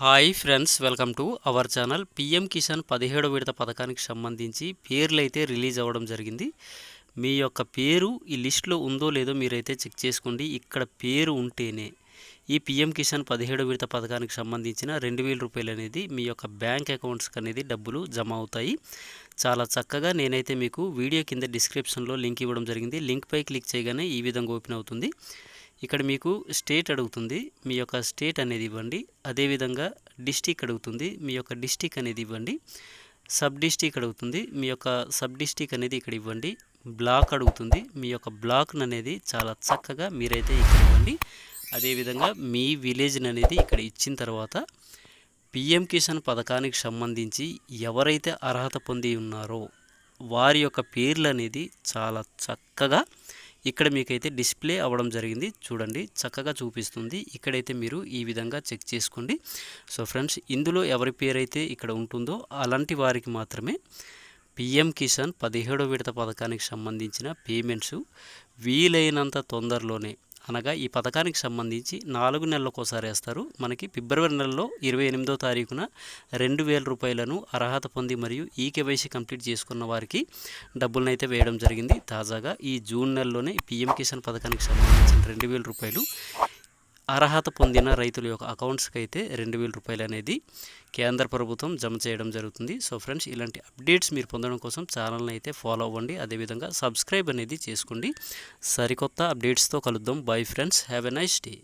Hi friends welcome to our channel. PM Kisan పదిహేడు విడత పథకానికి సంబంధించి పేర్లు అయితే రిలీజ్ అవ్వడం జరిగింది. మీ యొక్క పేరు ఈ లిస్ట్లో ఉందో లేదో మీరైతే చెక్ చేసుకోండి. ఇక్కడ పేరు ఉంటేనే ఈ పిఎం కిసాన్ పదిహేడు విడత పథకానికి సంబంధించిన రెండు వేల రూపాయలు అనేది మీ యొక్క బ్యాంక్ అకౌంట్స్కి అనేది డబ్బులు జమ అవుతాయి. చాలా చక్కగా నేనైతే మీకు వీడియో కింద డిస్క్రిప్షన్లో లింక్ ఇవ్వడం జరిగింది. లింక్పై క్లిక్ చేయగానే ఈ విధంగా ఓపెన్ అవుతుంది. ఇక్కడ మీకు స్టేట్ అడుగుతుంది. మీ యొక్క స్టేట్ అనేది ఇవ్వండి. అదేవిధంగా డిస్టిక్ అడుగుతుంది. మీ యొక్క డిస్టిక్ అనేది ఇవ్వండి. సబ్ డిస్టిక్ అడుగుతుంది. మీ యొక్క సబ్ డిస్టిక్ అనేది ఇక్కడ ఇవ్వండి. బ్లాక్ అడుగుతుంది. మీ యొక్క బ్లాక్ అనేది చాలా చక్కగా మీరైతే ఇక్కడ ఇవ్వండి. అదేవిధంగా మీ విలేజ్ అనేది ఇక్కడ ఇచ్చిన తర్వాత పిఎం కిసాన్ పథకానికి సంబంధించి ఎవరైతే అర్హత పొంది ఉన్నారో వారి యొక్క పేర్లు అనేది చాలా చక్కగా ఇక్కడ మీకైతే డిస్ప్లే అవ్వడం జరిగింది. చూడండి చక్కగా చూపిస్తుంది. ఇక్కడైతే మీరు ఈ విధంగా చెక్ చేసుకోండి. సో ఫ్రెండ్స్ ఇందులో ఎవరి పేరైతే ఇక్కడ ఉంటుందో అలాంటి వారికి మాత్రమే పిఎం కిసాన్ పదిహేడో విడత పథకానికి సంబంధించిన పేమెంట్స్ వీలైనంత తొందరలోనే అనగా ఈ పథకానికి సంబంధించి నాలుగు నెలలకోసారి ఒకసారి వేస్తారు. మనకి ఫిబ్రవరి నెలలో ఇరవై ఎనిమిదో తారీఖున రెండు వేల రూపాయలను అర్హత పొంది మరియు ఈ కేవైసీ కంప్లీట్ చేసుకున్న వారికి డబ్బులను అయితే వేయడం జరిగింది. తాజాగా ఈ జూన్ నెలలోనే పిఎం కిసాన్ పథకానికి సంబంధించిన రెండు వేల రూపాయలు అర్హత పొందిన రైతుల యొక్క అకౌంట్స్కి అయితే రెండు వేల రూపాయలు అనేది కేంద్ర ప్రభుత్వం జమ చేయడం జరుగుతుంది. సో ఫ్రెండ్స్ ఇలాంటి అప్డేట్స్ మీరు పొందడం కోసం ఛానల్ని అయితే ఫాలో అవ్వండి. అదేవిధంగా సబ్స్క్రైబ్ అనేది చేసుకోండి. సరికొత్త అప్డేట్స్తో కలుద్దాం. Bye friends. Have a nice day.